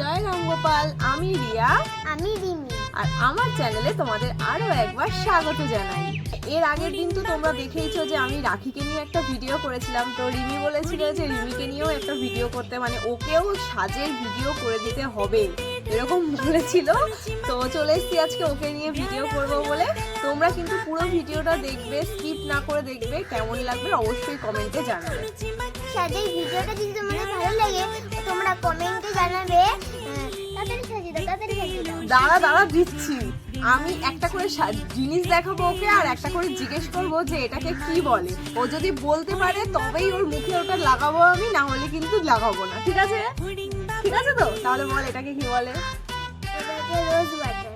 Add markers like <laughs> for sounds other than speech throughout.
জয় রাম আমি রিয়া। আমি রিমি। আর আমার চ্যানেলে তোমাদের আরও একবার স্বাগত জানাই। এর আগের দিন তো তোমরা দেখেইছো যে আমি রাখিকে নিয়ে একটা ভিডিও করেছিলাম। তো রিমি বলেছিল যে রিমিকে নিয়েও একটা ভিডিও করতে মানে ওকেও সাজের ভিডিও করে দিতে হবে এরকম বলেছিল। তো চলে এসেছি আজকে ওকে নিয়ে ভিডিও করব বলে। তোমরা কিন্তু পুরো ভিডিওটা দেখবে স্কিপ না করে দেখবে কেমন লাগবে অবশ্যই কমেন্টে জানাবে। সাজের ভিডিওটা যদি তোমাদের ভালো লাগে তোমরা কমেন্টে জানাবে দাঁড়া দাঁড়া দিচ্ছি। আমি একটা করে জিনিস দেখাবো ওকে আর একটা করে জিজ্ঞেস করব যে এটাকে কি বলে। ও যদি বলতে পারে তবেই ওর মুখে ওটা লাগাবো আমি না হলে কিন্তু লাগাবো না। ঠিক আছে? ঠিক আছে তো? তাহলে বল এটাকে কি বলে? রোজ ওয়াটার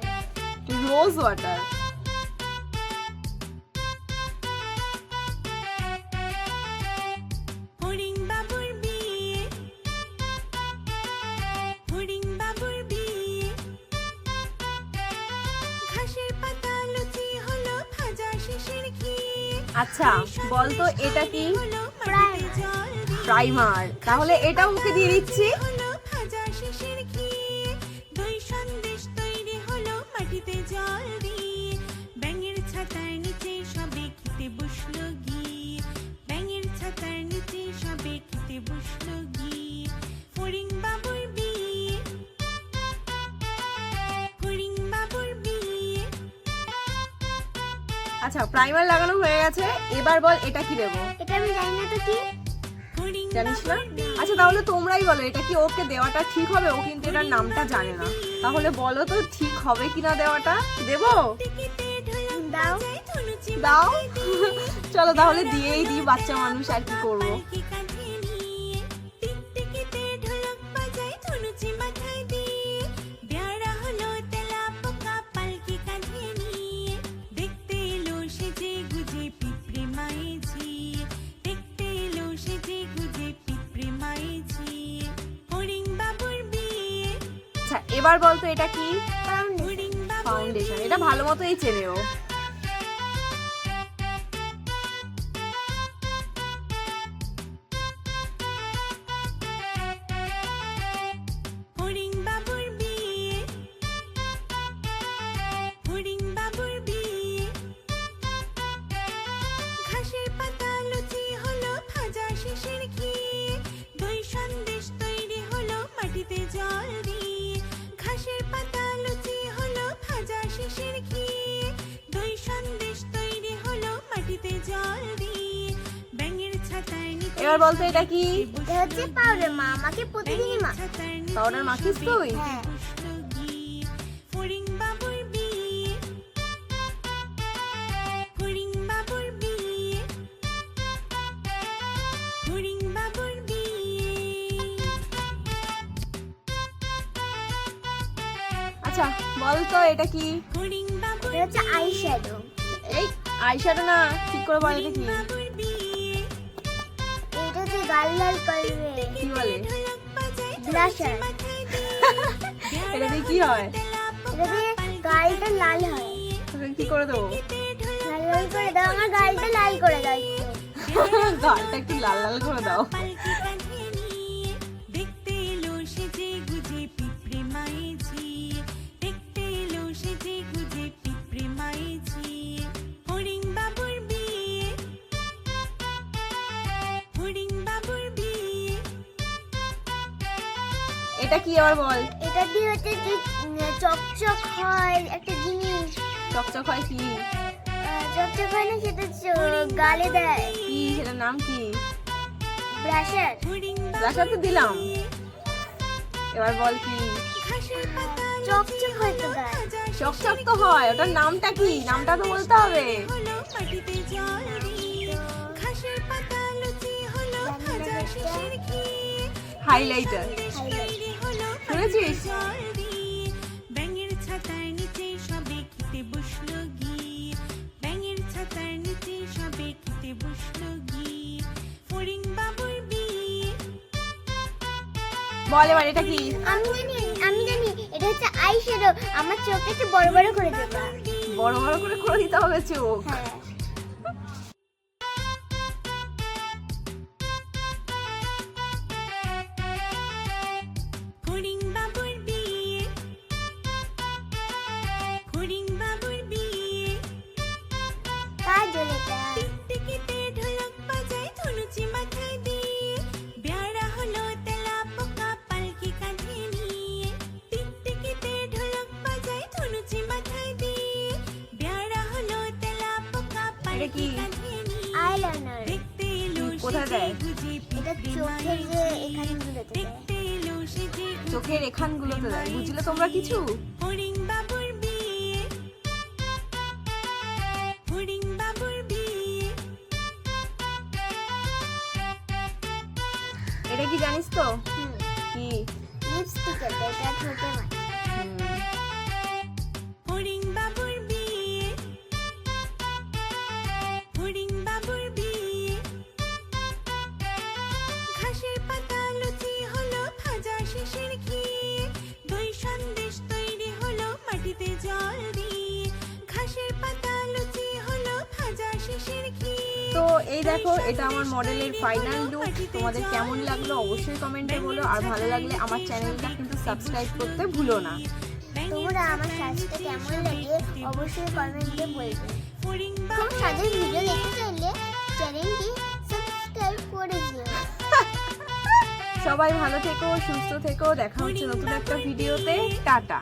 রোজ ওয়াটার আচ্ছা বলতো এটা কি? প্রাইমার তাহলে এটাও ওকে দিয়ে দিচ্ছি। আচ্ছা প্রাইমার লাগানো হয়ে গেছে। এবার বল এটা কি দেবো? এটা আমি জানি না তো কি। জানিস না? আচ্ছা তাহলে তোমরাই বলো এটা কি ওকে দেওয়াটা ঠিক হবে? ও কিন্তু এটার নামটা জানে না। তাহলে বলো তো ঠিক হবে কিনা দেওয়াটা? দেবো? দাও। দাও? চলো তাহলে দিয়েই দিই বাচ্চা মানুষ আর কি করব। আচ্ছা এবার বলতো এটা কি? ফাউন্ডেশন এটা ভালো মতোই চেনে এবার বলতো এটা কি? এটা হচ্ছে পাউডার মা আমাকে প্রতিদিনই মা। পাউডার মাখিস তুই? হ্যাঁ। আচ্ছা বল তো এটা কি? এটা হচ্ছে আই শ্যাডো। এই আইশ্যাডো না ঠিক করে বল এটা কি? লাল করবে। কি বলে? ব্লাশার। <laughs> এটা দিয়ে কি হয়? এটা দিয়ে গালটা লাল হয়। তোকে কি করে দেবো? লাল লাল করে দাও আমার গালটা লাল করে দাও <laughs> গালটা একটু লাল লাল করে দাও। এটা কি আবার বল? এটা দিয়ে হচ্ছে চকচক হয় একটা জিনিস। চকচক হয় কি? চকচক হয় না সেটা গালে দেয়। কি? সেটার নাম কি? ব্রাশার। ব্রাশার তো দিলাম। এবার বল কি? চকচক হয় তো চকচক তো হয় ওটার নামটা কি? নামটা তো বলতে হবে। হলো বল এবার এটা কি? আমি জানি আমি জানি এটা হচ্ছে আই শ্যাডো আমার চোখটা একটু বড় বড় করে দেবা। বড় বড় করে করে দিতে হবে চোখ। হ্যাঁ। এটা কি? আইলাইনার কোথায় দেয়? এটা চোখের যে এখানগুলোতে চোখের এখানগুলোতে দেয়। বুঝলে তোমরা কিছু? এটা কি জানিস তো? তো এই দেখো এটা আমার মডেলের ফাইনাল লুক তোমাদের কেমন লাগল অবশ্যই কমেন্টে বলো। আর ভালো লাগলে আমার চ্যানেলটা কিন্তু সাবস্ক্রাইব করতে ভুলো না। তোমরা আমার সাজটা কেমন লাগে অবশ্যই কমেন্টে বলবে। খুব সাজের ভিডিও দেখতে চাইলে চ্যানেলটি সাবস্ক্রাইব করে দিও। সবাই ভালো থেকো সুস্থ থেকো। দেখা হচ্ছে নতুন একটা ভিডিওতে টাটা।